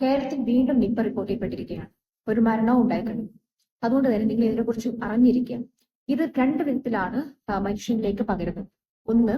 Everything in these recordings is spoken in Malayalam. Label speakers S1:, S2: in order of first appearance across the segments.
S1: കേരളത്തിൽ വീണ്ടും നിപ്പ റിപ്പോർട്ട് ചെയ്യപ്പെട്ടിരിക്കുകയാണ്. ഒരു മരണവും ഉണ്ടായിട്ടുണ്ട് അതുകൊണ്ട് തന്നെ നിങ്ങൾ ഇതിനെക്കുറിച്ച് അറിഞ്ഞിരിക്കുക. ഇത് രണ്ട് വിധത്തിലാണ് മനുഷ്യനിലേക്ക് പകരുന്നത്. ഒന്ന്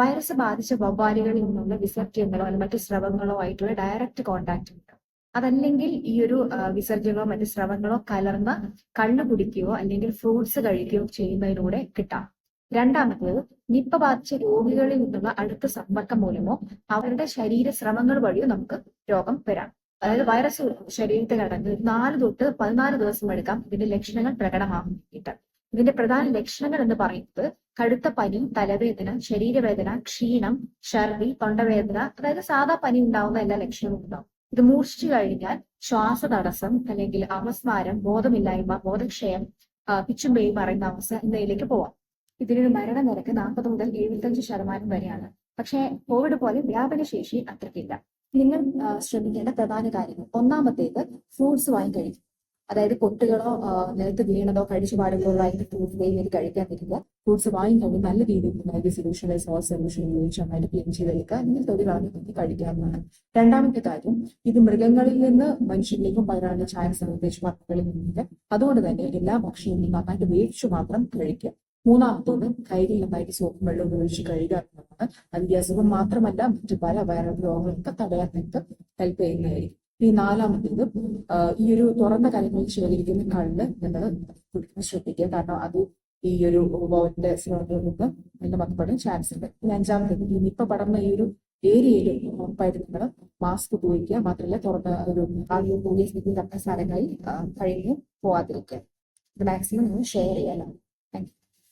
S1: വൈറസ് ബാധിച്ച വവ്വാലുകളിൽ നിന്നുള്ള വിസർജ്യങ്ങളോ അല്ലെങ്കിൽ മറ്റു സ്രവങ്ങളോ ആയിട്ടുള്ള ഡയറക്റ്റ് കോണ്ടാക്ട് ഉണ്ട്. അതല്ലെങ്കിൽ ഈ ഒരു വിസർജ്യങ്ങളോ മറ്റു സ്രവങ്ങളോ കലർന്ന കണ്ണു കുടിക്കുകയോ അല്ലെങ്കിൽ ഫ്രൂട്ട്സ് കഴിക്കുകയോ ചെയ്യുന്നതിലൂടെ കിട്ടാം. രണ്ടാമത്തേത് നിപ്പ ബാധിച്ച രോഗികളിൽ നിന്നുള്ള അടുത്ത സമ്പർക്കം മൂലമോ അവരുടെ ശരീര ശ്രമങ്ങൾ വഴിയോ നമുക്ക് രോഗം വരാം. അതായത് വൈറസ് ശരീരത്തിൽ കടന്ന് നാല് തൊട്ട് പതിനാല് ദിവസം എടുക്കാം. ഇതിന്റെ ലക്ഷണങ്ങൾ പ്രകടമാകുന്നിട്ട് ഇതിന്റെ പ്രധാന ലക്ഷണങ്ങൾ എന്ന് പറയുന്നത് കടുത്ത പനി തലവേദന ശരീരവേദന ക്ഷീണം ഛർദി തൊണ്ടവേദന അതായത് സാധാ പനി ഉണ്ടാവുന്ന എല്ലാ ലക്ഷണങ്ങളും ഉണ്ടാവും. ഇത് മൂർച്ഛിച്ചു കഴിഞ്ഞാൽ ശ്വാസ തടസ്സം അല്ലെങ്കിൽ അപസ്മാരം ബോധമില്ലായ്മ ബോധക്ഷയം ആ, പിച്ചും പേയും പറയുന്ന അവസ്ഥ എന്നിവയിലേക്ക് പോവാം. ഇതിനൊരു മരണനിരക്ക് നാൽപ്പത് മുതൽ എഴുപത്തഞ്ച് ശതമാനം വരെയാണ്. പക്ഷേ കോവിഡ് പോലെ വ്യാപനശേഷി അത്രയ്ക്കില്ല നിങ്ങൾ ശ്രദ്ധിക്കേണ്ട പ്രധാന കാര്യങ്ങൾ. ഒന്നാമത്തേത് ഫ്രൂട്ട്സ് വാങ്ങി കഴിക്കും. അതായത് കൊട്ടുകളോ നിലത്ത് വീണതോ കഴിച്ചു പാടുകളോ അതിന്റെ ഫ്രൂട്ട്സ് ദൈവം കഴിക്കാതിരിക്കുക ഫ്രൂട്ട്സ് വാങ്ങി കഴിഞ്ഞ് നല്ല രീതിയിൽ നൽകി സൊല്യൂഷൻ സോസ് സൊല്യൂഷൻ ഉപയോഗിച്ച് നന്നായിട്ട് ക്ലീൻ ചെയ്തെടുക്കുക അല്ലെങ്കിൽ തൊലി കളഞ്ഞ് കുത്തി കഴിക്കാവുന്നതാണ്. രണ്ടാമത്തെ കാര്യം ഇത് മൃഗങ്ങളിൽ നിന്ന് മനുഷ്യരിലേക്കും പകരാനുള്ള ചാൻസ് പ്രത്യേകിച്ച് മക്കളിൽ നിന്നില്ല അതുകൊണ്ട് തന്നെ എല്ലാ ഭക്ഷണവും നന്നായിട്ട് വേവിച്ചു മാത്രം കഴിക്കുക. മൂന്നാമത്തേത് കൈകൾ നന്നായിട്ട് സോപ്പും വെള്ളം ഉപയോഗിച്ച് കഴുകുക എന്നുള്ളതാണ്. അത് അസുഖം മാത്രമല്ല മറ്റു പല വൈറൽ രോഗങ്ങളൊക്കെ തടയാൻ നിങ്ങൾക്ക് ഹെൽപ്പ് ചെയ്യുന്നതായിരിക്കും. ഈ നാലാമത്തേത് ഈ ഒരു തുറന്ന കലങ്ങളിൽ ശേഖരിക്കുന്ന കള്ള് നിങ്ങൾ കുടിക്കാൻ ശ്രദ്ധിക്കുക. കാരണം അത് ഈ ഒരു ഉപഭോഗത്തിന്റെ നിന്ന് നല്ല ബന്ധപ്പെടാൻ ചാൻസ് ഉണ്ട് ഇനി അഞ്ചാമത്തേത് ഈ നിപ്പ പടർന്ന ഈ ഒരു ഏരിയയിൽ ഉറപ്പായിട്ട് നിങ്ങൾ മാസ്ക് ഉപയോഗിക്കുക. മാത്രമല്ല തുറന്ന ഒരു ആളുകൾ കൂടിയ സ്ഥിതി തക്ക സ്ഥലങ്ങളിൽ കഴിഞ്ഞ് പോവാതിരിക്കുക. മാക്സിമം നിങ്ങൾ ഷെയർ ചെയ്യാനാണ്.